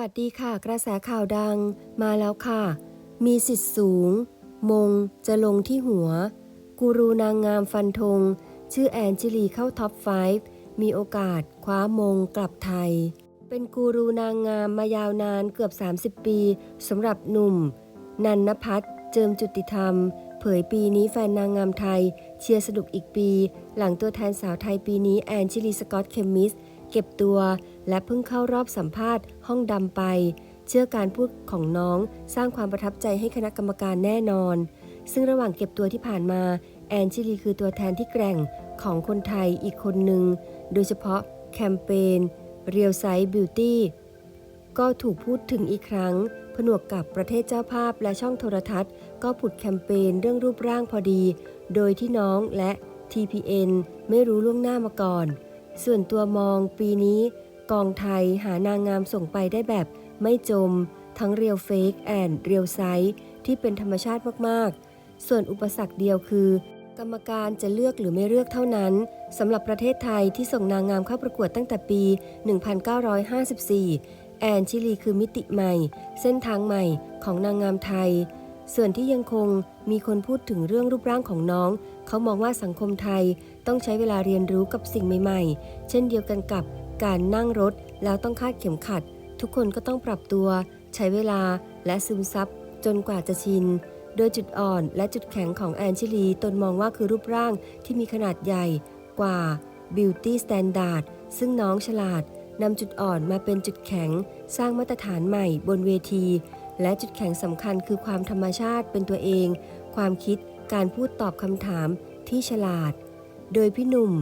วัสดีค่ะ กระแสข่าวดังมาแล้วค่ะ มีสิทธิ์สูง มงจะลงที่หัว กูรูนางงามฟันธง ชื่อแอนจิลีเข้าท็อป 5 มีโอกาสคว้ามงกลับไทย เป็นกูรูนางงามมายาวนานเกือบ 30 ปีสำหรับหนุ่ม นันนพัฒน์เจิมจุติธรรม เผยปีนี้แฟนนางงามไทย เชียร์สนุกอีกปี หลังตัวแทนสาวไทยปีนี้แอนชิลีสกอตเคมิส เก็บตัว และเพิ่งเข้ารอบสัมภาษณ์ห้องดำไป เชื่อการพูดของน้องสร้างความประทับใจให้คณะกรรมการแน่นอน ซึ่งระหว่างเก็บตัวที่ผ่านมา แอนชิลีคือตัวแทนที่แกร่งของคนไทยอีกคนหนึ่ง โดยเฉพาะแคมเปญ Real Size Beauty ก็ถูกพูดถึงอีกครั้ง ผนวกกับประเทศเจ้าภาพและช่องโทรทัศน์ ก็ผุดแคมเปญเรื่องรูปร่างพอดี โดยที่น้องและ TPN ไม่รู้ล่วงหน้ามาก่อน ส่วนตัวมองปีนี้กองไทยหานางงามส่งไปได้แบบไม่จม ทั้งเรียวเฟกแอนเรียวไซส์ที่เป็นธรรมชาติมากๆ ส่วนอุปสรรคเดียวคือ กรรมการจะเลือกหรือไม่เลือกเท่านั้นสำหรับประเทศไทยที่ส่งนางงามเข้าประกวดตั้งแต่ปี 1954 แอนชิลีคือมิติใหม่ เส้นทางใหม่ของนางงามไทย ส่วนที่ยังคงมีคนพูดถึงเรื่องรูปร่างของน้อง เขามองว่าสังคมไทยต้องใช้เวลาเรียนรู้กับสิ่งใหม่ ๆ เช่นเดียวกันกับการนั่งรถแล้วต้องคาดเข็มขัด ทุกคนก็ต้องปรับตัว ใช้เวลาและซึมซับจนกว่าจะชิน โดยจุดอ่อนและจุดแข็งของแอนชิลี ตนมองว่าคือรูปร่างที่มีขนาดใหญ่กว่า Beauty Standard ซึ่งน้องฉลาดนำจุดอ่อนมาเป็นจุดแข็ง สร้างมาตรฐานใหม่บนเวที และจุดแข็งสำคัญคือความธรรมชาติเป็นตัวเอง ความคิดการพูดตอบคำถามที่ฉลาด โดยพี่หนุ่ม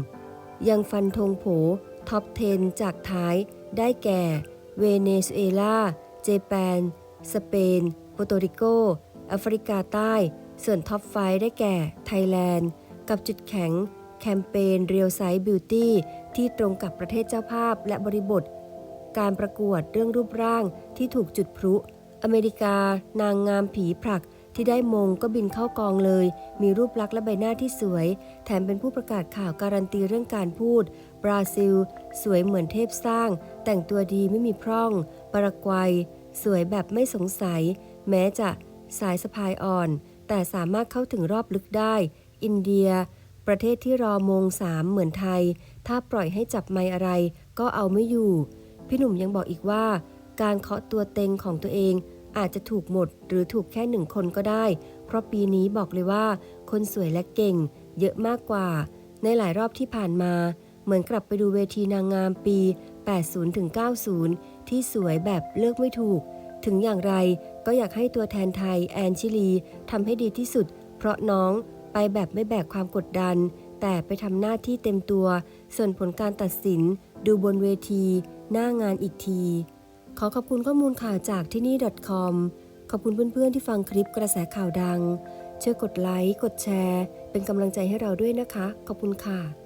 ยังฟันธงโผท็อป 10 จากท้ายได้แก่ เวเนซุเอลา เจแปน สเปนโปโตริโกแอฟริกาใต้ ส่วนท็อป5ได้แก่ ไทยแลนด์ กับจุดแข็ง แคมเปญ Real Size Beauty ที่ตรงกับประเทศเจ้าภาพและบริบท การประกวดเรื่องรูปร่างที่ถูกจุดพลุ อเมริกา นางงามผีผลักที่ได้มงก็บินเข้ากองเลย มีรูปลักษณ์และใบหน้าที่สวย แถมเป็นผู้ประกาศข่าวการันตีเรื่องการพูด บราซิล สวยเหมือนเทพสร้าง แต่งตัวดีไม่มีพร่อง ปารากวัย สวยแบบไม่สงสัย แม้จะสายสะพายอ่อน แต่สามารถเข้าถึงรอบลึกได้ อินเดีย ประเทศที่รอมงสามเหมือนไทย ถ้าปล่อยให้จับไมอะไรก็เอาไม่อยู่ พี่หนุ่มยังบอกอีกว่า การเคาะตัวเต็งของตัวเอง อาจจะถูกหมดหรือถูกแค่หนึ่งคนก็ได้ เพราะปีนี้บอกเลยว่า คนสวยและเก่ง เยอะมากกว่า ในหลายรอบที่ผ่านมา เหมือนกลับไปดูเวทีนางงามปี 80-90 ที่สวยแบบเลือกไม่ถูก ถึงอย่างไรก็อยากให้ตัวแทนไทยแอนชิลีทำให้ดีที่สุด เพราะน้องไปแบบไม่แบกความกดดัน แต่ไปทำหน้าที่เต็มตัว ส่วนผลการตัดสินดูบนเวที หน้างานอีกที ขอขอบคุณข้อมูลข่าวจากที่นี่ .com ขอบคุณเพื่อนๆที่ฟังคลิปกระแสข่าวดัง ช่วยกดไลค์ กดแชร์ เป็นกำลังใจให้เราด้วยนะคะ ขอบคุณค่ะ